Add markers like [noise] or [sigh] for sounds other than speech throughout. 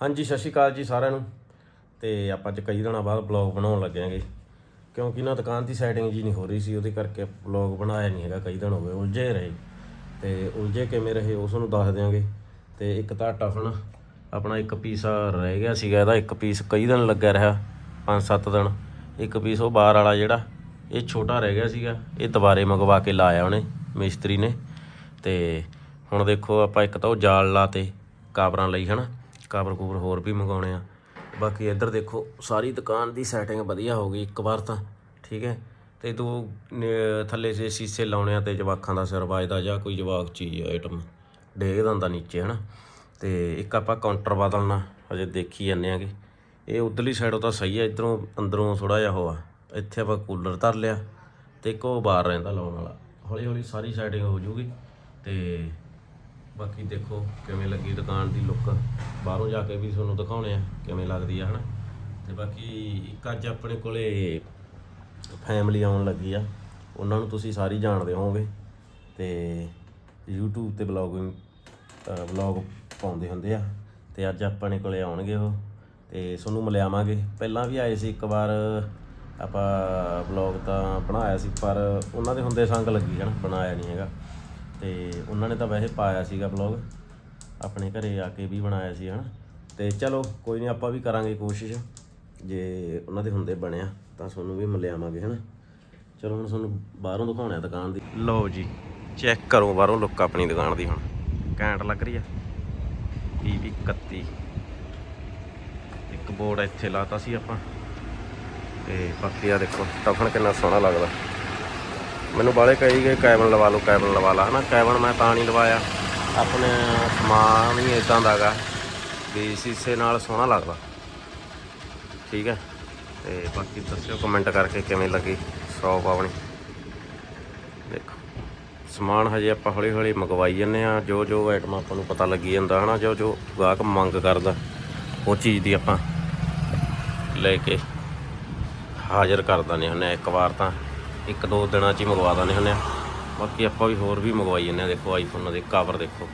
ਹਾਂਜੀ, ਸਤਿ ਸ਼੍ਰੀ ਅਕਾਲ ਜੀ ਸਾਰਿਆਂ ਨੂੰ। ਤੇ ਆਪਾਂ ਅੱਜ ਕਈ ਦਿਨਾਂ ਬਾਅਦ ਬਲੌਗ ਬਣਾਉਣ ਲੱਗੇ ਕਿਉਂਕਿ ਨਾ ਦੁਕਾਨ ਦੀ ਸੈਟਿੰਗ ਜੀ ਨਹੀਂ ਹੋ ਰਹੀ ਸੀ, ਉਹਦੇ ਕਰਕੇ ਬਲੌਗ ਬਣਾਇਆ ਨਹੀਂ ਹੈਗਾ, ਕਈ ਦਿਨ ਹੋ ਗਏ ਉਲਝੇ ਰਹੇ। ਤੇ ਉਲਝੇ ਕਿਵੇਂ ਰਹੇ ਉਸ ਨੂੰ ਦੱਸ ਦਿਆਂਗੇ। ਤੇ ਇੱਕ ਤਾਂ ਟਫਨ ਆਪਣਾ ਇੱਕ ਪੀਸ ਰਹਿ ਗਿਆ ਸੀਗਾ ਇਹਦਾ, ਇੱਕ ਪੀਸ ਕਈ ਦਿਨ ਲੱਗਿਆ ਰਿਹਾ 5-7 ਦਿਨ। ਇੱਕ ਪੀਸ ਉਹ ਬਾਹਰ ਵਾਲਾ ਜਿਹੜਾ, ਇਹ ਛੋਟਾ ਰਹਿ ਗਿਆ ਸੀਗਾ, ਇਹ ਦੁਬਾਰੇ ਮੰਗਵਾ ਕੇ ਲਾਇਆ ਉਹਨੇ, ਮਿਸਤਰੀ ਨੇ। ਤੇ ਹੁਣ ਦੇਖੋ ਆਪਾਂ ਇੱਕ ਤਾਂ ਉਹ ਜਾਲ ਲਾਤੇ ਕਾਬਰਾਂ ਲਈ, ਹਨਾ। ਕਾਬਰ ਕੂਬਰ ਹੋਰ ਵੀ ਮੰਗਾਉਣੇ ਆ। ਬਾਕੀ ਇੱਧਰ ਦੇਖੋ, ਸਾਰੀ ਦੁਕਾਨ ਦੀ ਸੈਟਿੰਗ ਵਧੀਆ ਹੋ ਗਈ ਇੱਕ ਵਾਰ ਤਾਂ, ਠੀਕ ਹੈ? ਤੇ ਦੋ, ਨ- ਥੱਲੇ ਸੇ ਸੀਸੇ ਲਾਉਣੇ ਆ ਤੇ ਜਵਾਕਾਂ ਦਾ ਸਿਰ ਵੱਜਦਾ ਜਾਂ ਕੋਈ ਜਵਾਕ ਚੀਜ਼ ਆਈਟਮ ਡੇਗ ਦਿੰਦਾ ਨੀਚੇ, ਹਨਾ? ਤੇ ਇੱਕ ਆਪਾਂ ਕਾਊਂਟਰ ਬਦਲਣਾ ਅਜੇ ਦੇਖੀ ਜਾਂਦੇ ਆਗੇ। ਇਹ ਉਧਰਲੀ ਸਾਈਡੋਂ ਤਾਂ ਸਹੀ ਹੈ ਇਧਰੋਂ ਅੰਦਰੋਂ ਥੋੜਾ ਜਿਹਾ ਹੋਆ ਇੱਥੇ ਆਪਾਂ ਕੂਲਰ ਧਰ ਲਿਆ ਤੇ ਇੱਕ ਉਹ ਬਾਹਰ ਰਹਿੰਦਾ ਲਾਉਣ ਵਾਲਾ। ਹੌਲੀ ਹੌਲੀ ਸਾਰੀ ਸੈਟਿੰਗ ਹੋ ਜੂਗੀ ਤੇ ਬਾਕੀ ਦੇਖੋ ਕਿਵੇਂ ਲੱਗੀ ਦੁਕਾਨ ਦੀ ਲੁੱਕ ਬਾਹਰੋਂ ਜਾ ਕੇ ਵੀ ਤੁਹਾਨੂੰ ਦਿਖਾਉਣੇ ਆ ਕਿਵੇਂ ਲੱਗਦੀ ਆ, ਹਨਾ? ਤੇ ਬਾਕੀ ਇੱਕ ਅੱਜ ਆਪਣੇ ਕੋਲੇ ਫੈਮਿਲੀ ਆਉਣ ਲੱਗੀ ਆ। ਉਹਨਾਂ ਨੂੰ ਤੁਸੀਂ ਸਾਰੀ ਜਾਣਦੇ ਹੋਵੋਗੇ। ਤੇ YouTube ਤੇ ਬਲੌਗਿੰਗ ਬਲੌਗ ਪਾਉਂਦੇ ਹੁੰਦੇ ਆ। ਤੇ ਅੱਜ ਆਪਣੇ ਕੋਲੇ ਆਉਣਗੇ ਉਹ। ਤੇ ਤੁਹਾਨੂੰ ਮਿਲਿਆਵਾਂਗੇ। ਪਹਿਲਾਂ ਵੀ ਆਏ ਸੀ ਇੱਕ ਵਾਰ। ਆਪਾਂ ਬਲੌਗ ਤਾਂ ਬਣਾਇਆ ਸੀ, ਪਰ ਉਹਨਾਂ ਦੇ ਹੁੰਦੇ ਸੰਗ ਲੱਗੀ, ਹਨਾ? ਬਣਾਇਆ ਨਹੀਂ ਹੈਗਾ। ਤੇ ਉਹਨਾਂ ਨੇ ਤਾਂ ਵੈਸੇ ਪਾਇਆ ਸੀਗਾ ਬਲੌਗ ਆਪਣੇ ਘਰੇ ਆ ਕੇ ਵੀ ਬਣਾਇਆ ਸੀ, ਹਨਾ। ਤੇ ਚਲੋ, ਕੋਈ ਨਹੀਂ, ਆਪਾਂ ਵੀ ਕਰਾਂਗੇ ਕੋਸ਼ਿਸ਼। ਜੇ ਉਹਨਾਂ ਦੇ ਹੁੰਦੇ ਬਣਿਆ, ਤਾਂ ਤੁਹਾਨੂੰ ਵੀ ਮਿਲਿਆਵਾਂਗੇ, ਹਨਾ। ਚਲੋ, ਹੁਣ ਤੁਹਾਨੂੰ ਬਾਹਰੋਂ ਦਿਖਾਉਣਾ ਦੁਕਾਨ ਦੀ। ਲਓ ਜੀ, ਚੈੱਕ ਕਰੋ ਬਾਹਰੋਂ ਲੁੱਕ ਆਪਣੀ ਦੁਕਾਨ ਦੀ ਹੁਣ। ਘੈਂਟ ਲੱਗ ਰਹੀ ਆ। ਪੀਵੀ 31 ਇੱਕ ਬੋਰਡ ਇੱਥੇ ਲਾਤਾ ਸੀ ਆਪਾਂ। ਤੇ ਬਾਕੀ ਆ ਦੇਖੋ ਟਫਨ ਕਿੰਨਾ ਸੋਹਣਾ ਲੱਗਦਾ। ਮੈਨੂੰ ਬਾਲੇ ਕਹੀ ਗਏ, ਕੈਬਨ ਲਵਾ ਲਓ, ਕੈਬਨ ਲਵਾ ਲਾ, ਹਨਾ? ਕੈਬਨ ਮੈਂ ਤਾਂ ਨਹੀਂ ਲਵਾਇਆ। ਆਪਣੇ ਸਮਾਨ ਹੀ ਇਦਾਂ ਦਾਗਾ ਵੀ ਸੀਸੇ ਨਾਲ ਸੋਹਣਾ ਲੱਗਦਾ। ਠੀਕ ਹੈ? ਤੇ ਬਾਕੀ ਦੱਸਿਓ ਕਮੈਂਟ ਕਰਕੇ ਕਿਵੇਂ ਲੱਗੀ ਸ਼ੌਪ ਆਪਣੀ? ਦੇਖੋ, ਸਮਾਨ ਹਜੇ ਆਪਾਂ ਹੌਲੀ ਹੌਲੀ ਮੰਗਵਾਈ ਜੰਨੇ ਆ ਜੋ ਜੋ ਆਈਟਮ ਆਪਾਂ ਨੂੰ ਪਤਾ ਲੱਗੀ ਜਾਂਦਾ, ਹਨਾ? ਜੋ ਜੋ ਗਾਹਕ ਮੰਗ ਕਰਦਾ, ਉਹ ਚੀਜ਼ ਦੀ ਆਪਾਂ ਲੈ ਕੇ ਹਾਜ਼ਰ ਕਰ ਦਿੰਦੇ ਹੁੰਦੇ ਆ ਇੱਕ ਵਾਰ ਤਾਂ ਇੱਕ ਦੋ ਦਿਨਾਂ 'ਚ ਹੀ ਮੰਗਵਾ ਦਿੰਦੇ ਹੁੰਦੇ ਆ ਬਾਕੀ ਆਪਾਂ ਵੀ ਹੋਰ ਵੀ ਮੰਗਵਾਈ ਜੰਨੇ ਆ ਦੇਖੋ ਆਈਫੋਨ ਦੇ ਕਵਰ ਦੇਖੋ।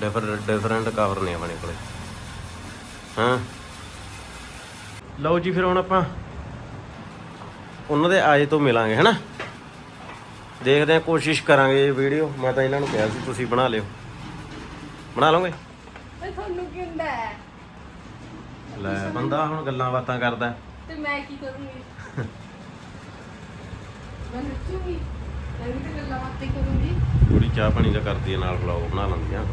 ਡਿਫਰੈਂਟ ਡਿਫਰੈਂਟ ਕਵਰ ਨੇ ਆਪਣੇ ਕੋਲੇ। ਹਾਂ? ਲਓ ਜੀ ਫਿਰ ਹੁਣ ਆਪਾਂ ਉਹਨਾਂ ਦੇ ਆਏ ਤੋਂ ਮਿਲਾਂਗੇ ਹਨਾ? ਦੇਖਦੇ ਆ ਕੋਸ਼ਿਸ਼ ਕਰਾਂਗੇ ਵੀਡੀਓ ਮੈਂ ਤਾਂ ਇਹਨਾਂ ਨੂੰ ਕਿਹਾ ਸੀ ਤੁਸੀਂ ਬਣਾ ਲਿਓ। ਬਣਾ ਲਓਗੇ? ਤੇ ਤੁਹਾਨੂੰ ਕੀ ਹੁੰਦਾ ਹੈ? ਲੈ ਬੰਦਾ ਹੁਣ ਗੱਲਾਂ ਬਾਤਾਂ ਕਰਦਾ। ਤੇ ਮੈਂ ਕੀ ਕਰੂੰਗੀ? ਮੈਂ ਨੱਚੂਗੀ ਮੈਂ ਵੀ ਤੇ ਗੱਲਾਂ ਬਾਤਾਂ ਹੀ ਕਰੂੰਗੀ। ਥੋੜੀ ਚਾਹ ਪਾਣੀ ਦਾ ਕਰਦੀ ਹੈ ਨਾਲ ਵਲੌਗ ਬਣਾ ਲੈਂਦੀ ਆ।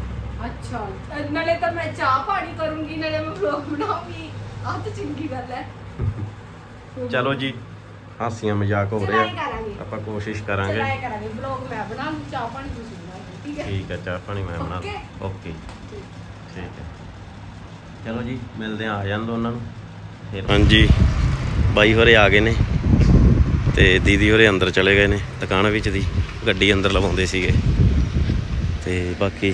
ਅੱਛਾ ਅਹ ਨਾਲੇ ਤਾਂ ਮੈਂ ਚਾਹ ਪਾਣੀ ਕਰੂੰਗੀ ਨਾਲੇ ਮੈਂ ਵਲੌਗ ਬਣਾਉਂਗੀ। ਆਹ ਤਾਂ ਚੰਗੀ ਗੱਲ ਹੈ [laughs] ਚਲੋ ਜੀ ਹਾਸੀਆਂ ਮਜ਼ਾਕ ਹੋ ਚਲਾਈ ਰਿਹਾ ਕਰਾਂਗੇ। ਆਪਾਂ ਕੋਸ਼ਿਸ਼ ਕਰਾਂਗੇ। ਚਲਾਏ ਕਰਾਂਗੇ। ਵਲੌਗ ਮੈਂ ਬਣਾ ਲੂੰ ਚਾਹ ਪਾਣੀ ਤੁਸੀਂ ਬਣਾਓ ਠੀਕ ਹੈ ਠੀਕ ਹੈ ਚਾਹ ਪਾਣੀ ਮੈਂ ਬਣਾ Okay? ਓਕੇ ਠੀਕ। ਹੈ ਚਲੋ ਜੀ ਮਿਲਦੇ ਆ ਆ ਜਾਂਦੇ ਉਹਨਾਂ ਨੂੰ। ਫਿਰ। ਹਾਂਜੀ। ਬਾਈ ਹੋਰੇ ਆ ਗਏ ਨੇ ਤੇ ਦੀਦੀ ਹੋਰੇ ਅੰਦਰ ਚਲੇ ਗਏ ਨੇ ਦੁਕਾਨ ਵਿੱਚ ਦੀ, ਗੱਡੀ ਅੰਦਰ ਲਵਾਉਂਦੇ ਸੀਗੇ। ਤੇ ਬਾਕੀ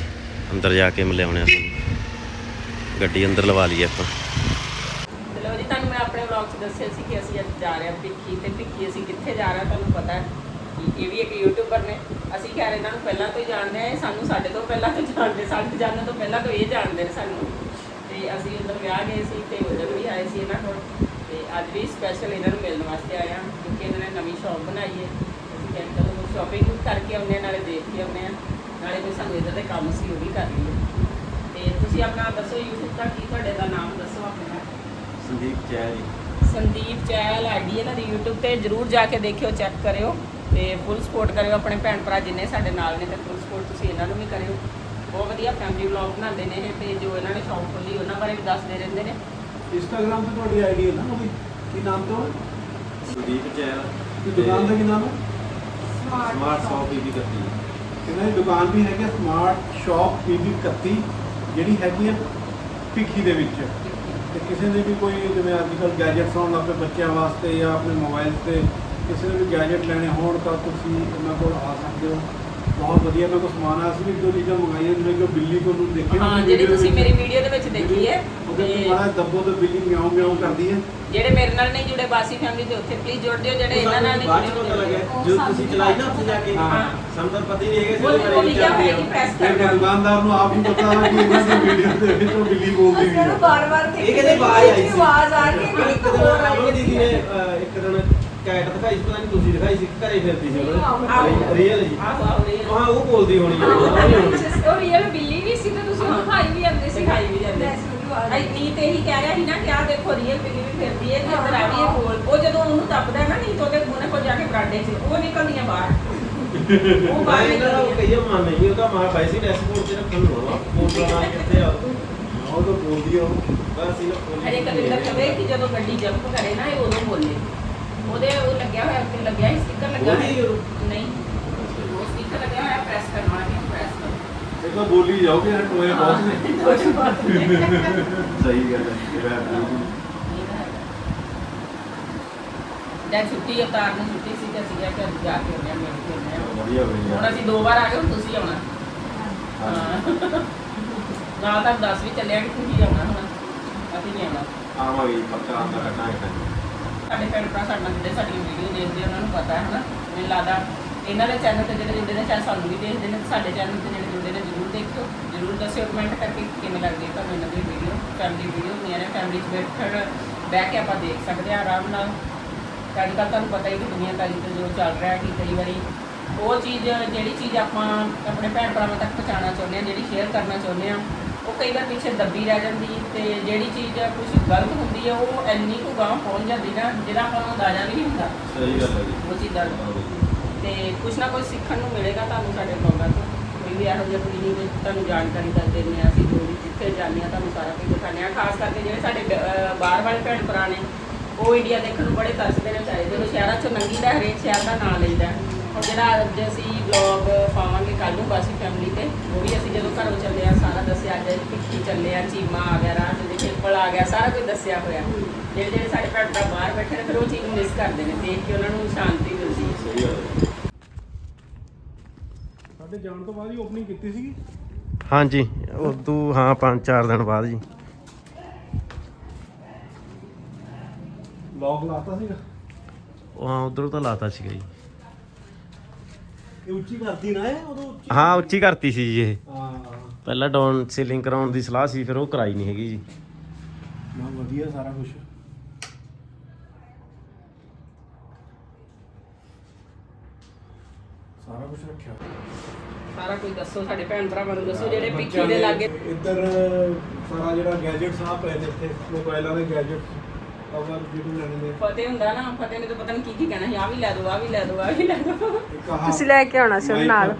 ਅੰਦਰ ਜਾ ਕੇ ਮਿਲਿਆਉਣੇ ਆ ਤੁਹਾਨੂੰ ਗੱਡੀ ਅੰਦਰ ਲਵਾ ਲਈ ਆਪਾਂ। ਚਲੋ ਜੀ, ਤੁਹਾਨੂੰ ਮੈਂ ਆਪਣੇ ਵਲੌਗ 'ਚ ਦੱਸਿਆ ਸੀ ਕਿ ਅਸੀਂ ਅੱਜ ਜਾ ਰਹੇ ਹਾਂ ਭਿੱਖੀ। ਤੇ ਭਿੱਖੀ ਅਸੀਂ ਕਿੱਥੇ ਜਾ ਰਹੇ ਹਾਂ ਤੁਹਾਨੂੰ ਪਤਾ ਹੈ। ਇਹ ਵੀ ਇੱਕ ਯੂਟਿਊਬਰ ਨੇ। ਅਸੀਂ ਖੈਰ ਇਹਨਾਂ ਨੂੰ ਪਹਿਲਾਂ ਤੋਂ ਹੀ ਜਾਣਦੇ ਆ ਸਾਨੂੰ ਸਾਡੇ ਤੋਂ ਪਹਿਲਾਂ ਤੋਂ ਜਾਣਦੇ, ਸਾਡੇ ਜਾਣਨ ਤੋਂ ਪਹਿਲਾਂ ਤੋਂ ਇਹ ਜਾਣਦੇ ਨੇ ਸਾਨੂੰ। ਤੇ ਅਸੀਂ ਉਧਰ ਵਿਆਹ ਗਏ ਸੀ ਤੇ ਉਧਰ ਵੀ ਆਏ ਸੀ ਇਹਨਾਂ ਕੋਲ। ਅੱਜ ਵੀ ਸਪੈਸ਼ਲ ਇਹਨਾਂ ਨੂੰ ਮਿਲਣ ਵਾਸਤੇ ਆਏ ਹਾਂ ਕਿਉਂਕਿ ਇਹਨਾਂ ਨੇ ਨਵੀਂ ਸ਼ੌਪ ਬਣਾਈ ਹੈ। ਅਸੀਂ ਕਹਿੰਦੇ ਚਲੋ ਸ਼ਾਪਿੰਗ ਕਰਕੇ ਆਉਂਦੇ ਹਾਂ ਨਾਲੇ ਦੇਖ ਕੇ ਆਉਂਦੇ ਹਾਂ। ਨਾਲੇ ਕੋਈ ਸਾਨੂੰ ਇੱਧਰ ਦੇ ਕੰਮ ਸੀ ਉਹ ਵੀ ਕਰ ਲਈਏ। ਤੇ ਤੁਸੀਂ ਆਪਣਾ ਦੱਸੋ YouTube ਦਾ ਕੀ ਤੁਹਾਡੇ ਦਾ ਨਾਮ ਦੱਸੋ ਆਪਣਾ? ਸੰਦੀਪ ਚਹਿਲ ਜੀ। ਸੰਦੀਪ ਚਹਿਲ ਆਈਡੀ ਇਹਨਾਂ ਦੀ YouTube ਤੇ ਜਰੂਰ ਜਾ ਕੇ ਦੇਖਿਓ ਚੈੱਕ ਕਰਿਓ। ਤੇ ਫੁੱਲ ਸਪੋਰਟ ਕਰਿਓ ਆਪਣੇ ਭੈਣ ਭਰਾ ਜਿੰਨੇ ਸਾਡੇ ਨਾਲ ਨੇ ਤੇ ਫੁੱਲ ਸਪੋਰਟ ਤੁਸੀਂ ਇਹਨਾਂ ਨੂੰ ਵੀ ਕਰਿਓ। ਬਹੁਤ ਵਧੀਆ ਫੈਮਿਲੀ ਵਲੌਗ ਬਣਾਉਂਦੇ ਨੇ ਇਹ ਤੇ ਜੋ ਇਹਨਾਂ ਨੇ ਸ਼ੌਪ ਖੋਲੀ ਉਹਨਾਂ ਬਾਰੇ ਵੀ ਦੱਸਦੇ ਰਹਿੰਦੇ ਨੇ। ਇੰਸਟਾਗ੍ਰਾਮ ਤੇ ਤੁਹਾਡੀ ਆਈਡੀ ਹੈ ਨਾ ਉਹਦੀ? ਕੀ ਨਾਮ ਤੋਂ? ਸੰਦੀਪ ਚਹਿਲ ਤੇ ਦੁਕਾਨ ਦਾ ਕੀ ਨਾਮ ਹੈ? ਸਮਾਰਟ ਸ਼ੌਪ ਕਰਦੀ ਹੈ ਇਹਨਾਂ ਦੀ ਦੁਕਾਨ ਵੀ ਹੈਗੀ ਸਮਾਰਟ ਸ਼ਾਪ ਪੀਬੀ 31 ਜਿਹੜੀ ਹੈਗੀ ਹੈ ਭਿੱਖੀ ਦੇ ਵਿੱਚ। ਤੇ ਕਿਸੇ ਨੇ ਵੀ ਕੋਈ ਜਿਵੇਂ ਅੱਜ ਕੱਲ੍ਹ ਗੈਜਟਸ ਆਉਣ ਲੱਗ ਪਏ ਬੱਚਿਆਂ ਵਾਸਤੇ ਜਾਂ ਆਪਣੇ ਮੋਬਾਈਲ ਤੇ ਕਿਸੇ ਨੇ ਵੀ ਗੈਜਟ ਲੈਣੇ ਹੋਣ ਤਾਂ ਤੁਸੀਂ ਇਹਨਾਂ ਕੋਲ ਆ ਸਕਦੇ ਹੋ। ਬਹੁਤ ਵਧੀਆ ਮੇਰੇ ਕੋਲ ਸਮਾਨ ਆਇਆ ਸੀ ਵੀ ਦੋ ਚੀਜ਼ਾਂ ਮੰਗਾਈਆਂ ਜਿਵੇਂ ਕਿ ਬਿੱਲੀ ਤੁਹਾਨੂੰ ਦੇਖੀ ਹਾਂ ਜਿਹੜੀ ਤੁਸੀਂ ਮੇਰੀ ਵੀਡੀਓ ਦੇ ਵਿੱਚ ਦੇਖੀ ਹੈ ਉਹਦੇ ਤੇ ਮਾੜਾ ਦੱਬੋ ਤੇ ਬਿੱਲੀ ਮਿਆਉਂ ਮਿਆਉਂ ਕਰਦੀ ਹੈ। ਜਿਹੜੇ ਮੇਰੇ ਨਾਲ ਨਹੀਂ ਜੁੜੇ ਬਾਸੀ ਫੈਮਿਲੀ ਦੇ ਉੱਥੇ ਪਲੀਜ਼ ਜੁੜ ਜਿਓ ਜਿਹੜੇ ਇਹਨਾਂ ਨਾਲ ਨਹੀਂ ਜੁੜੇ ਸਾਨੂੰ ਤੁਸੀਂ ਚਲਾਈ ਨਾ ਉੱਥੇ ਜਾ ਕੇ ਤਾਂ ਪਤਾ ਨਹੀਂ ਹੈਗਾ ਸੀ ਉਹ ਲਿਖਿਆ ਹੋਇਆ ਕਿ ਪ੍ਰੈਸ ਫਿਰ ਕਰਨਾ ਦੁਕਾਨਦਾਰ ਨੂੰ ਆਪ ਹੀ ਪਤਾ ਹੈ ਕਿ ਇਹਨਾਂ ਦੀ ਵੀਡੀਓ ਦੇ ਵਿੱਚ ਉਹ ਬਿੱਲੀ ਬੋਲਦੀ ਵੀ ਹੈ ਬਾਰ-ਬਾਰ ਇਹ ਕਹਿੰਦੇ ਆਵਾਜ਼ ਆਈ ਸੀ। ਆਵਾਜ਼ ਆ ਰਹੀ ਹੈ। ਇੱਕ ਦਿਨ ਨੇ ਇੱਕ ਦਿਨ ਕੈਟ ਦਿਖਾਈ ਸੀ ਪਤਾ ਨਹੀਂ ਤੁਸੀਂ ਦਿਖਾਈ ਸੀ ਘਰੇ ਫਿਰਦੀ ਸੀ ਆਹੋ। ਰੀਅਲ ਜੀ। ਆਹੋ ਹਾਂ ਉਹ ਬੋਲਦੀ ਹੋਣੀ ਹੈ ਉਹ। ਉਹ ਰੀਅਲ ਬਿੱਲੀ ਵੀ ਸੀ ਤੇ ਤੁਸੀਂ ਹਾਂ। ਦਿਖਾਈ ਵੀ ਜਾਂਦੇ ਸੀ। ਦਿਖਾਈ ਵੀ ਜਾਂਦੇ। ਨਹੀਂ ਤੇ ਇਹੀ ਕਹਿ ਰਿਹਾ ਸੀ ਨਾ ਕਿ ਆਹ ਦੇਖੋ ਰੀਅਲ ਬਿੱਲੀ ਵੀ ਫਿਰਦੀ ਹੈ ਤੇ ਆ ਵੀ ਇਹ ਬੋਲ ਉਹ ਜਦੋਂ ਉਹਨੂੰ ਦੱਬਦਾ ਨਾ ਨਹੀਂ ਤਾਂ ਉਹਦੇ ਕੋਨੇ ਕੋਲ ਜਾ ਕੇ ਬਰਾਂਡੇ 'ਚ ਉਹ ਨਿਕਲਦੀਆਂ ਬਾਹਰ। ਉਹ ਬਾਹਰ ਨੂੰ ਨਿਕਲਦੀਆਂ। ਕਹੀਏ ਮਨ ਨਹੀਂ ਉਹਦਾ ਮਾਂ ਪਾਈ ਸੀ ਡੈਸ਼ਬੋਰਡ 'ਚ ਰੱਖਣ ਨੂੰ ਆ। ਮੋਟਰ ਨਾਲ ਕਿੱਥੇ ਆ। ਉਹ ਤਾਂ ਬੋਲਦੀ ਆ ਉਹ। ਬਸ ਇਹ ਅਰੇ ਕਵਿੰਦਰ ਕਵੇ ਕਿ ਜਦੋਂ ਗੱਡੀ ਜੰਪ ਕਰੇ ਨਾ ਇਹ ਉਦੋਂ ਬੋਲੇ। ਉਹਦੇ ਉਹ ਲੱਗਿਆ ਹੋਇਆ ਉੱਤੇ ਲੱਗਿਆ ਹੈ ਸਟicker ਲੱਗਾ ਬੋਲੀ ਹੋਇਆ। ਉਦੋਂ? ਨਹੀਂ। ਉਹ ਸਟicker ਲੱਗਿਆ ਹੋਇਆ ਪ੍ਰੈਸ ਕਰਨਾ ਹੈ ਪ੍ਰੈਸ ਕਰੋ। ਇਹ ਤਾਂ ਬੋਲੀ ਜਾਓਗੇ ਨਾ ਟੋਏ ਬਹੁਤ ਨੇ। ਸਹੀ ਗੱਲ ਹੈ। ਜਦ ਛੁੱਟੀ ਅਵਤਾਰ ਨੂੰ ਛੁੱਟੀ ਸੀ ਤੇ ਅਸੀਂ ਕਿਹਾ ਕਿ ਜਾ ਕੇ ਆਉਂਦੇ ਹਾਂ ਮਿਲ ਕੇ ਆਉਂਦੇ ਹਾਂ। ਵਧੀਆ ਹੁਣ ਅਸੀਂ ਦੋ ਵਾਰ ਆ ਗਏ ਹੁਣ ਤੁਸੀਂ ਆਉਣਾ। ਹਾਂ। ਨਾਲ ਤਾਂ ਦੱਸ ਵੀ ਚੱਲਿਆ ਕਿ ਤੁਸੀਂ ਆਉਣਾ ਹੁਣ। ਅਸੀਂ ਨਹੀਂ ਆਉਣਾ। ਆਵਾਂਗੇ ਜੀ, ਪੱਕਾ ਆਂਦਾ ਕੱਟਾਂਗੇ ਸਾਡੇ ਭੈਣ ਭਰਾ ਸਾਡੇ ਨਾਲ ਜਿਹੜੇ ਸਾਡੀਆਂ ਵੀਡੀਓ ਦੇਖਦੇ ਆ, ਉਹਨਾਂ ਨੂੰ ਪਤਾ ਹੈ ਹਨਾ? ਮੈਨੂੰ ਲੱਗਦਾ ਇਹਨਾਂ ਦੇ ਚੈਨਲ ਤੇ ਜਿਹੜੇ ਜੁੜੇ ਨੇ ਚਾਹੇ ਸਾਨੂੰ ਵੀ ਦੇਖਦੇ ਨੇ ਤੇ ਸਾਡੇ ਚੈਨਲ ਤੇ ਜਿਹੜੇ ਜੁੜੇ ਨੇ ਜ਼ਰੂਰ ਦੇਖਿਓ। ਜ਼ਰੂਰ ਦੱਸਿਓ ਕਮੈਂਟ ਕਰਕੇ ਕਿ ਕਿਵੇਂ ਲੱਗਦੀ ਹੈ ਤੁਹਾਨੂੰ ਇਹਨਾਂ ਦੀ ਵੀਡੀਓ ਫੈਮਿਲੀ ਵੀਡੀਓ ਹੁੰਦੀਆਂ ਨੇ ਫੈਮਿਲੀ 'ਚ ਬੈਠਣ ਬਹਿ ਕੇ ਆਪਾਂ ਦੇਖ ਸਕਦੇ ਆ ਆਰਾਮ ਨਾਲ। ਤੇ ਅੱਜ ਕੱਲ੍ਹ ਤੁਹਾਨੂੰ ਪਤਾ ਹੀ ਕਿ ਦੁਨੀਆਦਾਰੀ ਤੇ ਜੋ ਚੱਲ ਰਿਹਾ ਕਿ ਕਈ ਵਾਰੀ ਉਹ ਚੀਜ਼ ਜਿਹੜੀ ਚੀਜ਼ ਆਪਾਂ ਆਪਣੇ ਭੈਣ ਭਰਾਵਾਂ ਤੱਕ ਪਹੁੰਚਾਉਣਾ ਚਾਹੁੰਦੇ ਆ ਜਿਹੜੀ ਸ਼ੇਅਰ ਕਰਨਾ ਚਾਹੁੰਦੇ ਆ ਉਹ ਕਈ ਵਾਰ ਪਿੱਛੇ ਦੱਬੀ ਰਹਿ ਜਾਂਦੀ ਤੇ ਜਿਹੜੀ ਚੀਜ਼ ਕੁਝ ਗਲਤ ਹੁੰਦੀ ਹੈ ਉਹ ਇੰਨੀ ਕੁ ਗਾਂਹ ਪਹੁੰਚ ਜਾਂਦੀ ਨਾ ਜਿਹੜਾ ਆਪਾਂ ਨੂੰ ਅੰਦਾਜ਼ਾ ਵੀ ਨਹੀਂ ਹੁੰਦਾ। ਸਹੀ ਗੱਲ ਹੈ ਜੀ। ਉਹ ਚੀਜ਼ਾਂ ਦਾ ਤੇ ਕੁਛ ਨਾ ਕੁਛ ਸਿੱਖਣ ਨੂੰ ਮਿਲੇਗਾ ਤੁਹਾਨੂੰ ਸਾਡੇ ਬਲੌਗਾਂ ਤੋਂ। ਕੋਈ ਵੀ ਇਹੋ ਜਿਹਾ ਕੋਈ ਨਹੀਂ ਵੀ ਤੁਹਾਨੂੰ ਜਾਣਕਾਰੀ ਦੱਸ ਦਿੰਦੇ ਹਾਂ ਅਸੀਂ ਜੋ ਵੀ ਜਿੱਥੇ ਜਾਂਦੇ ਹਾਂ ਤੁਹਾਨੂੰ ਸਾਰਾ ਕੁਝ ਦਿਖਾਉਂਦੇ ਹਾਂ। ਖਾਸ ਕਰਕੇ ਜਿਹੜੇ ਸਾਡੇ ਬਾਹਰ ਵਾਲੇ ਭੈਣ ਭਰਾ ਨੇ ਉਹ ਇੰਡੀਆ ਦੇਖਣ ਨੂੰ ਬੜੇ ਤਰਸਦੇ ਨੇ ਵਿਚਾਰੇ। ਜਦੋਂ ਸ਼ਹਿਰਾਂ ਚੋਂ ਲੰਘੀਦਾ ਹਰੇਕ ਸ਼ਹਿਰ ਦਾ ਨਾਂ ਹੁਣ ਜਿਹੜਾ ਅੱਜ ਅਸੀਂ ਵਲੌਗ ਪਾਵਾਂਗੇ ਕੱਲ ਨੂੰ ਬਾਸੀ ਫੈਮਿਲੀ ਤੇ ਉਹ ਵੀ ਅਸੀਂ ਜਦੋਂ ਘਰੋਂ ਚੱਲੇ ਆ ਸਾਰਾ ਦੱਸਿਆ ਅੱਜ ਪਿੱਛੀ ਚੱਲੇ ਆ ਚੀਮਾ ਆ ਗਿਆ ਰਾਹ ਤੇ ਪਿੱਪਲ ਆ ਗਿਆ ਸਾਰਾ ਕੁਝ ਦੱਸਿਆ ਹੋਇਆ। ਜਿਹੜੇ ਜਿਹੜੇ ਸਾਡੇ ਭੈਣ ਭਰਾ ਬਾਹਰ ਬੈਠੇ ਨੇ ਫਿਰ ਉਹ ਚੀਜ਼ ਮਿਸ ਕਰਦੇ ਨੇ ਦੇਖ ਕੇ ਉਹਨਾਂ ਨੂੰ ਸ਼ਾਂਤੀ ਮਿਲਦੀ ਹੈ। ਸਹੀ ਗੱਲ ਹੈ। ਸਾਡੇ ਜਾਣ ਤੋਂ ਬਾਅਦ ਹੀ ਓਪਨਿੰਗ ਕੀਤੀ ਸੀਗੀ। ਹਾਂਜੀ ਉਦੋਂ ਹਾਂ 5-4 ਦਿਨ ਬਾਅਦ ਜੀ। ਲੌਗ ਲਾਤਾ ਸੀਗਾ? ਉਹ ਹਾਂ ਉਧਰੋਂ ਤਾਂ ਲਾਤਾ ਸੀਗਾ ਜੀ। ਇਹ ਉੱਚੀ ਕਰਦੀ ਨਾ ਇਹ ਉਦੋਂ ਉੱਚੀ ਹਾਂ ਉੱਚੀ ਕਰਤੀ ਸੀ ਜੀ ਇਹ। ਹਾਂ। ਪਹਿਲਾਂ ਡਾਊਨ ਸੀਲਿੰਗ ਕਰਾਉਣ ਦੀ ਸਲਾਹ ਸੀ ਫਿਰ ਉਹ ਕਰਾਈ ਨਹੀਂ ਹੈਗੀ ਜੀ। ਨਾ ਵਧੀਆ ਸਾਰਾ ਕੁਝ ਸਾਰਾ ਕੁਝ ਰੱਖਿਆ। ਸਾਰਾ ਕੁਝ ਦੱਸੋ ਸਾਡੇ ਭੈਣ ਭਰਾਵਾਂ ਨੂੰ ਦੱਸੋ ਜਿਹੜੇ ਪਿੱਛੇ ਦੇ ਲਾਗੇ ਇੱਧਰ ਸਾਰਾ ਜਿਹੜਾ ਗੈਜਟਸ ਆ ਪਏ ਨੇ ਇੱਥੇ ਮੋਬਾਈਲਾਂ ਦੇ ਗੈਜਟਸ ਕਵਰ ਜਿਹੜੇ ਲੈਣੇ ਨੇ ਫਤਿਹ ਹੁੰਦਾ ਨਾ ਫਤਿਹ ਨੇ ਤਾਂ ਪਤਾ ਨਹੀਂ ਕੀ ਕੀ ਕਹਿਣਾ ਸੀ। ਆ ਵੀ ਲੈ ਦੋ ਆ ਵੀ ਲੈ ਦੋ ਆ ਵੀ ਲੈ ਦੋ। ਇੱਕ ਆਹ ਤੁਸੀਂ ਲੈ ਕੇ ਆਉਣਾ ਸੀ ਉਹਦੇ ਨਾਲ।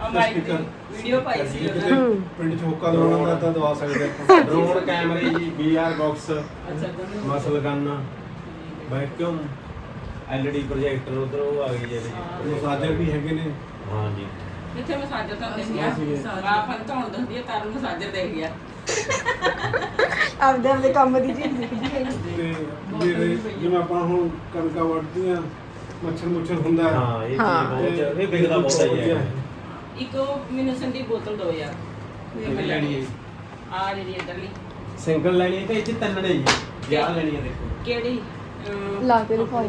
ਆ ਮਾਈਕ ਦੀ ਵੀਡੀਓ ਪਾਈ ਸੀ ਉਹਨਾਂ ਨੇ ਪਿੰਡ ਚ ਹੋਕਾ ਦਵਾਉਣਾ ਦਾ ਤਾਂ ਦਵਾ ਸਕਦੇ ਆਪਾਂ। ਡਰੋਨ ਕੈਮਰੇ ਜੀ ਵੀਆਰ ਬਾਕਸ ਅੱਛਾ ਦੋਨੋਂ। Muscle gun vacuum LED projector ਉਧਰ ਉਹ ਆ ਗਈ ਜਿਹਦੇ ਜੀ ਮਸਾਜਰ ਵੀ ਹੈਗੇ ਨੇ। ਹਾਂ ਜੀ ਇੱਥੇ ਮਸਾਜਰ ਤਾਂ ਦੇਖ ਸੀਗੇ। ਗਿਆ ਆ ਫਨ ਧੌਣ ਦੱਸਦੀ ਹੈ ਤਾਰ ਮਸਾਜਰ ਦੇਖ ਗਿਆ ਆਪਦੇ ਆਪਦੇ ਕੰਮ ਦੀ ਚੀਜ਼ ਦਿਖਦੀ ਹੈ। ਤੇ ਜਿਹੜੇ ਜਿਵੇਂ ਆਪਾਂ ਹੁਣ ਕਣਕਾਂ ਵੱਢਦੀਆਂ ਮੱਛਰ ਮੁੱਛਰ ਹੁੰਦਾ ਹੈ। ਹਾਂ ਇਹ ਹਾਂ। ਚੀਜ਼ ਬਹੁਤ ਇਹ ਵਿਕਦਾ ਬਹੁਤ ਹੈ ਜੀ ਇਹ। ਇੱਕ ਉਹ ਮੈਨੂੰ ਸੰਦੀਪ ਬੋਤਲ ਦੋ ਯਾਰ। ਕਿੰਨੀ ਲੈਣੀ ਹੈ। ਜੀ? ਆ ਜਿਹੜੀ ਇਧਰਲੀ। ਸਿੰਗਲ ਲੈਣੀ ਹੈ ਤੇ ਇੱਥੇ ਤਿੰਨ ਨੇ ਜੀ? ਵਿਆਹ ਲੈਣੀ ਹੈ ਦੇਖੋ। ਕਿਹੜੀ? ਲਾ ਕੇ ਦਿਖਾਓ।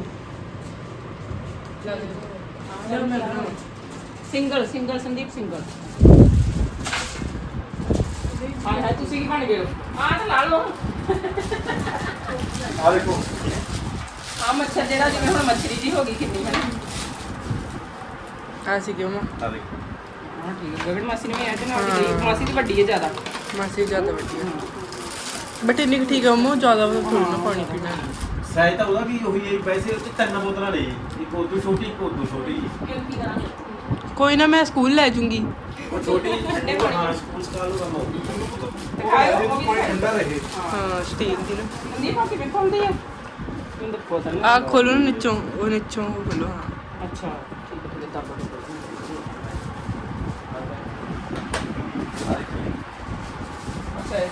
Single single Sandeep single. ਹਾਂ ਹਾਂ ਤੁਸੀਂ ਕੀ ਬਣ ਗਏ ਹੋ। ਆਹ ਤਾਂ ਲਾ ਲਓ। ਆ ਦੇਖੋ। ਆ ਮੱਛਰ ਜਿਹੜਾ ਜਿਵੇਂ ਹੁਣ ਮੱਛਰੀ ਜੀ ਹੋ ਗਈ ਕਿੰਨੀ ਹੈ ਆ ਸੀ ਕਿਉਂ ਆ ਦੇਖੋ। ਹਾਂ ਠੀਕ ਹੈ। ਗਗਨ ਮਾਸੀ ਨੇ ਵੀ ਐ ਤੇ ਨਾਲ ਗਈ ਮਾਸੀ ਦੀ ਵੱਡੀ ਹੈ ਜ਼ਿਆਦਾ। ਮਾਸੀ ਜ਼ਿਆਦਾ ਵੱਡੀ ਆ ਬਟ ਇੰਨੀ ਕੁ ਠੀਕ ਆ ਮੋ ਜ਼ਿਆਦਾ ਥੋੜੀ ਨਾ ਪਾਣੀ ਪੀਣਾ। ਸਾਈਜ਼ ਤਾਂ ਉਹਦਾ ਵੀ ਉਹੀ ਹੈ ਵੈਸੇ ਉਹ 'ਚ ਤਿੰਨ ਬੋਤਲਾਂ ਨੇ ਜੀ ਇੱਕ ਉਦੋਂ ਛੋਟੀ ਇੱਕ ਉਦੋਂ ਛੋਟੀ। ਕਿਉਂ ਕੀ ਕਰਾਂ ਕੋਈ ਨਾ ਮੈਂ ਸਕੂਲ ਲੈ ਜੂੰਗੀ ਛੋਟੀ ਠੰਡੇ ਪਾਣੀ ਹਾਂ ਸਕੂਲ ਸਕਾਲ ਨੂੰ ਕੰਮ ਹੋਊਗੀ। ਠੰਡਾ ਰਹੇ ਹਾਂ ਸਟੀਲ ਦੀ ਆ ਖੋਲਦੀ ਆ ਨਹੀਂ ਆ ਖੋਲੋ ਨਾ ਨੀਚੋਂ ਉਹ ਨੀਚੋਂ ਉਹ ਖੋਲੋ ਹਾਂ ਅੱਛਾ ਠੀਕ ਹੈ ਹੈ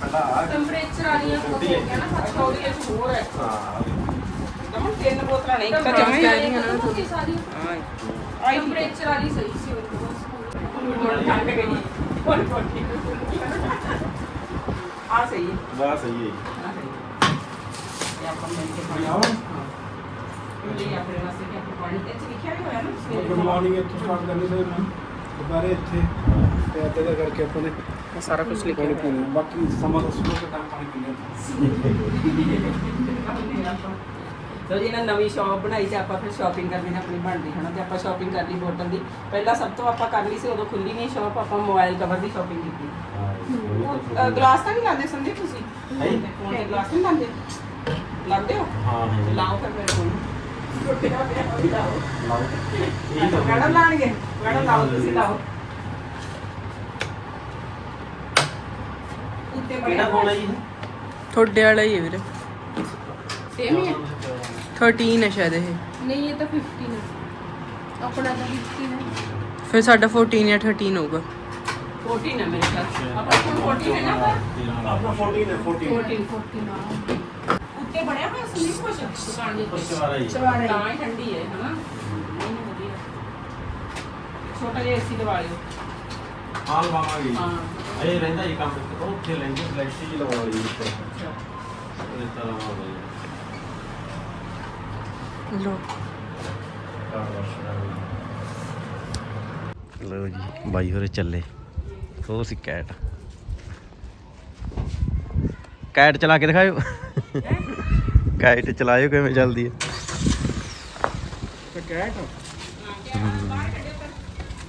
ਠੰਡਾ ਆ ਟੈਂਪਰੇਚਰ ਵਾਲੀਆਂ ਹੋ ਹੈ। ਗਿਆ ਨਾ ਅੱਛਾ ਉਹਦੀ ਇੱਕ ਹੋਰ ਹੈ ਹਾਂ ਆ। ਦਮਨ ਤਿੰਨ ਬੋਤਲਾਂ ਨਹੀਂ ਇੱਕ ਤਾਂ ਜਮਾਂ ਹੀ ਕਹਿ ਰਹੀ ਹਾਂ ਨਾ ਹਾਂ ਆਈ ਟੈਂਪਰੇਚਰ ਵਾਲੀ ਸਹੀ ਸੀ ਉਹ ਹੁਣ ਠੰਡ ਗਈ ਹੁਣ ਕੋਟੀ ਆ ਸਹੀ ਹੈ ਬਸ ਸਹੀ ਹੈ ਆਹ ਸਹੀ ਹੈ। ਇਹ ਆਪਾਂ ਮਿਲ ਕੇ ਪਾਣੀ ਆਓ। ਲਈ ਆਪਣੇ ਵਾਸਤੇ ਕਿ ਆਪਾਂ ਪਾਣੀ ਤੇ ਲਿਖਿਆ ਵੀ ਹੋਇਆ ਨਾ ਸਵੇਰੇ ਗੁੱਡ ਮਾਰਨਿੰਗ ਇੱਥੋਂ ਸਟਾਰਟ ਕਰਨੀ ਸੀ ਮੈਂ ਦੁਪਹਿਰੇ ਇੱਥੇ ਤੇ ਅੱਧੇ ਦਾ ਕਰਕੇ ਆਪਾਂ ਨੇ ਸਾਰਾ ਕੁਝ ਲਿਖਿਆ ਪਾਣੀ ਹੋਇਆ ਪੀਣਾ ਬਾਕੀ ਸਮਾਂ ਦਾ ਸੁਣੋ ਕਿ ਟਾਈਮ ਪਾਣੀ ਪੀਣਾ ਸੋ ਜੀ ਨਾ ਨਵੀਂ ਸ਼ਾਪ ਬਣਾਈ ਤੇ ਆਪਾਂ ਫਿਰ ਸ਼ਾਪਿੰਗ ਕਰਨੀ ਹੈ ਆਪਣੀ ਬਣਦੀ ਹਨਾ? ਤੇ ਆਪਾਂ ਸ਼ਾਪਿੰਗ ਕਰ ਲਈ ਬੋਟਲ ਦੀ। ਪਹਿਲਾਂ ਸਭ ਤੋਂ ਆਪਾਂ ਕਰ ਲਈ ਸੀ ਉਦੋਂ ਖੁੱਲੀ ਨਹੀਂ ਸ਼ਾਪ ਆਪਾਂ ਮੋਬਾਈਲ ਕਵਰ ਦੀ ਸ਼ਾਪਿੰਗ ਕੀਤੀ। ਗਲਾਸ ਤਾਂ ਨਹੀਂ ਲਾਉਂਦੇ ਸੰਦੀਪ ਤੁਸੀਂ? ਹੈਂ? ਫੋਨ ਤੇ ਗਲਾਸ ਨਹੀਂ ਲਾਉਂਦੇ? ਲਾਉਂਦੇ ਹੋ? ਹਾਂ ਹਾਂ। ਲਾਓ ਫਿਰ ਮੇਰੇ ਕੋਲ। ਰੋਟੀਆਂ ਪਿਆ ਵੀ ਲਾਓ। ਲਾਓ ਇਹ ਤਾਂ ਮੈਡਮ ਲਾਣਗੇ? ਮੈਡਮ ਲਾਓ ਤੁਸੀਂ ਲਾਓ। ਉੱਤੇ ਬੜੇ ਕਿਹੜਾ ਫੋਨ ਹੈ ਜੀ? ਤੁਹਾਡੇ ਵਾਲਾ ਹੀ ਹੈ ਵੀਰੇ। ਸੇਮ ਹੀ ਹੈ? 13 ਹੈ ਸ਼ਾਇਦ ਇਹ ਨਹੀਂ ਇਹ ਤਾਂ 15 ਹੈ ਆਪਣਾ ਤਾਂ 15 ਹੈ ਫਿਰ ਸਾਡਾ 14 ਜਾਂ 13 ਹੋਊਗਾ 14 ਹੈ ਮੇਰੇ ਖਿਆਲ ਆਪਣਾ ਫੋਨ 14 ਹੈ ਨਾ ਪਰ ਆਪਣਾ 14 ਹੈ 14 14 14 ਆ ਉੱਤੇ ਬਣਿਆ ਹੋਇਆ ਸੰਦੀਪ ਕੁਛ ਦੁਕਾਨ ਦੇ ਉੱਤੇ ਚਵਾਰਾ ਜੀ ਚਵਾੜਾ ਤਾਂ ਹੀ ਠੰਡੀ ਹੈ ਹਨਾ ਨਹੀਂ ਨਹੀਂ ਵਧੀਆ ਛੋਟਾ ਜਿਹਾ ਏਸੀ ਲਵਾ ਲਿਓ ਹਾਂ ਲਵਾਵਾਂਗੇ ਜੀ ਹਾਂ ਇਹ ਰਹਿੰਦਾ ਜੀ ਕੰਮ ਉਹ ਉੱਥੇ ਲੈਂਦੇ ਫਲੈਕਸੀ ਜੀ ਲਵਾ ਲਈ ਉੱਤੇ ਅੱਛਾ ਇਸ ਤਰ੍ਹਾਂ ਲਵਾਵਾਂਗੇ ਲੋ। ਜੀ ਬਾਈ ਹੋਰੇ ਚੱਲੇ। ਉਹ ਸੀ ਕੈਟ। ਕੈਟ ਚਲਾ ਕੇ ਦਿਖਾਇਓ। ਕੈਟ ਚਲਾਇਓ ਕਿਵੇਂ ਚੱਲਦੀ ਹੈ। ਤੇ ਕੈਟ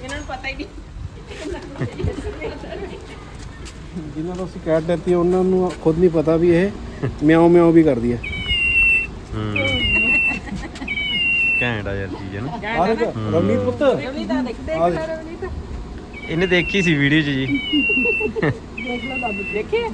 ਇਹਨਾਂ ਨੂੰ ਪਤਾ ਹੀ ਨਹੀਂ ਜਿਨ੍ਹਾਂ ਨੂੰ ਅਸੀਂ ਕੈਟ ਦਿੱਤੀ ਉਹਨਾਂ ਨੂੰ ਖੁਦ ਨਹੀਂ ਪਤਾ ਵੀ ਇਹ ਮਿਆਉ ਮਿਆਉ ਵੀ ਕਰਦੀ ਹੂੰ। ਘੈਂਟ ਆ ਯਾਰ ਚੀਜ਼ ਹੈ ਨਾ? ਆ ਦੇਖ ਰਵਨੀਤ ਪੁੱਤ। ਰਵਲੀ ਦਾ ਦੇਖਦੇ ਆ ਦੇਖ। ਰਵਲੀ ਤਾਂ ਇਹਨੇ ਦੇਖੀ ਸੀ ਵੀਡੀਓ 'ਚ ਜੀ। ਦੇਖੇ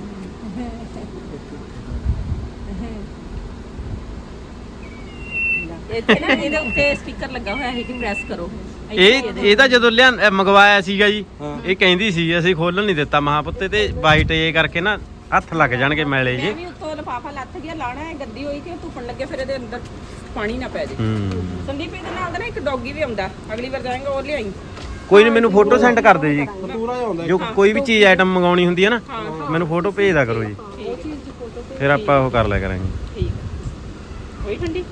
ਇੱਥੇ ਨਾ ਇਹਦੇ ਉੱਤੇ ਸਪੀਕਰ ਲੱਗਾ ਹੋਇਆ ਹੈ ਕਿ ਪ੍ਰੈਸ ਕਰੋ। ਇਹ ਇਹ ਤਾਂ ਜਦੋਂ ਲਿਆ ਮੰਗਵਾਇਆ ਸੀਗਾ ਜੀ। ਇਹ ਕਹਿੰਦੀ ਸੀ ਅਸੀਂ ਖੋਲਣ ਨਹੀਂ ਦਿੱਤਾ ਮਹਾਪੁੱਤੇ ਤੇ ਵਾਈਟ ਇਹ ਕਰਕੇ ਨਾ ਹੱਥ ਲੱਗ ਜਾਣਗੇ ਮੈਲੇ ਮੈਂ ਜੇ। ਵੀ ਉੱਤੋਂ ਲਫਾਫਾ ਲੱਥ ਗਿਆ ਲਾਣਾ ਹੈ ਗੱਦੀ ਹੋਈ ਕਿ ਧੁੱਪਣ ਲੱਗੇ ਫਿਰ ਇਹਦੇ ਅੰਦਰ ਪਾਣੀ ਨਾ ਪੈ ਜੇ। ਹੂੰ। ਸੰਦੀਪ ਇਹਦੇ ਨਾਲ ਦਾ ਨਾ ਇੱਕ ਡੌਗੀ ਵੀ ਆਉਂਦਾ। ਅਗਲੀ ਵਾਰ ਜਾਏਗਾ ਉਹ ਲਿਆਈ। ਕੋਈ ਨਹੀਂ ਮੈਨੂੰ ਫੋਟੋ ਸੈਂਡ ਕਰ ਦਿਓ ਜੀ। ਪੂਰਾ ਜੋ ਕੋਈ ਵੀ ਚੀਜ਼ ਆਈਟਮ ਮੰਗਾਉਣੀ ਹੁੰਦੀ ਹੈ ਨਾ ਮੈਨੂੰ ਫੋਟੋ ਭੇਜਦਾ ਕਰੋ ਜੀ। ਫਿਰ ਆਪਾਂ ਉਹ ਕਰ ਲਿਆ ਕਰਾਂਗੇ। ਠੀਕ ਹੋਈ ਠੰਡੀ?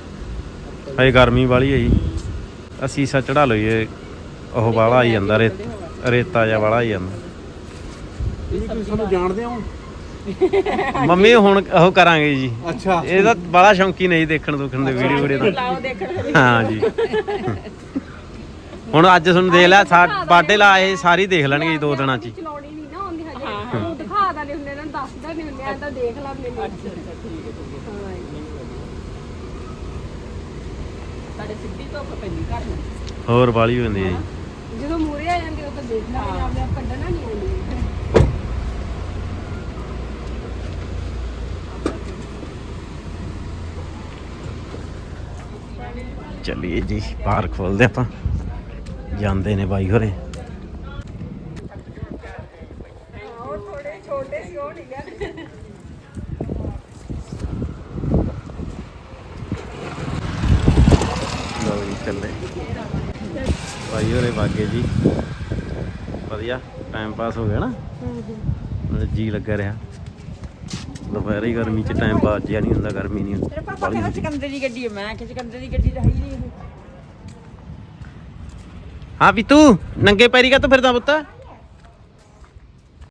ਹਜੇ ਗਰਮੀ ਵਾਲੀ ਹੈ ਜੀ। ਅਸੀਂ ਸਾ ਚੜਾ ਲਈਏ ਉਹ ਵਾਲਾ ਆਈ ਜਾਂਦਾ ਰੇਤਾ ਜਿਹਾ ਵਾਲਾ ਆਈ ਜਾਂਦਾ। ਇਹ ਤੁਸੀਂ ਸਾਨੂੰ ਜਾਣਦੇ ਹੋ? [laughs] ਮੰਮੀ ਹੁਣ ਉਹ ਕਰਾਂਗੇ ਜੀ। ਅੱਛਾ। ਇਹ ਤਾਂ ਬੜਾ ਸ਼ੌਂਕੀ ਨਹੀਂ ਦੇਖਣ ਦੁਖਣ ਦੇ ਵੀਡੀਓ ਵੀਡੀਓ ਦਾ। ਲਾਓ ਦੇਖਣ ਹਾਂ ਜੀ। ਹੁਣ ਅੱਜ ਤੁਹਾਨੂੰ ਦੇਖ ਲਿਆ ਸਾ- ਬਾਡੇ ਲਾ ਇਹ ਸਾਰੀ ਦੇਖ ਲੈਣਗੇ ਜੀ ਦੋ ਦਿਨਾਂ ਚ ਹੀ। ਚਲਾਉਣੀ ਨਹੀਂ ਨਾ ਆਉਂਦੀ ਹਜੇ। ਉਹ ਦਿਖਾ ਦਾਂ ਨਹੀਂ ਹੁੰਦੇ ਇਹਨਾਂ ਨੂੰ ਦੱਸਦਾ ਨਹੀਂ ਹੁੰਦੇ ਐਂ ਤਾਂ ਦੇਖ ਲਾ ਮੈਨੂੰ ਸਾਡੇ ਸਿੱਧੀ ਧੁੱਪ ਪੈਂਦੀ ਘਰ ਨੂੰ। ਹੋਰ ਵਾਲੀ ਹੁੰਦੀ ਹੈ ਜੀ। ਜਦੋਂ ਮੂਰੇ ਆ ਜਾਂਦੇ ਉਹ ਤਾਂ ਦੇਖ ਲਾ ਆਪਣੇ ਆਪ ਕੱਢਣਾ ਨਹੀਂ ਆਉਂਦੀ। ਚੱਲੀਏ ਜੀ ਬਾਹਰ ਖੋਲਦੇ ਆਪਾਂ। ਜਾਂਦੇ ਨੇ ਬਾਈ ਹੋਰੇ। ਚੱਲੇ। ਬਾਈ ਹੋਰੇ ਵਾਗੇ ਜੀ। ਵਧੀਆ ਟਾਈਮ ਪਾਸ ਹੋ ਗਿਆ ਨਾ? ਜੀ ਲੱਗਾ ਰਿਹਾ। ਦੁਪਹਿਰੇ ਗਰਮੀ ਚ ਟਾਈਮ ਪਾਸ ਜਿਆ ਨਹੀਂ ਹੁੰਦਾ ਗਰਮੀ ਨਹੀਂ ਤੇਰੇ ਪਾਪਾ ਕਹਿੰਦਾ ਹੁੰਦੀ। ਚਕੰਦੇ ਦੀ ਗੱਡੀ ਹੈ ਮੈਂ ਕਿ ਚਕੰਦੇ ਦੀ ਗੱਡੀ ਤਾਂ ਹੈ ਹੀ ਨਹੀਂ ਇਹ। ਹਾਂ ਵੀ ਤੂੰ ਨੰਗੇ ਪੈਰੀ ਕਾ ਫਿਰਦਾ ਪੁੱਤ।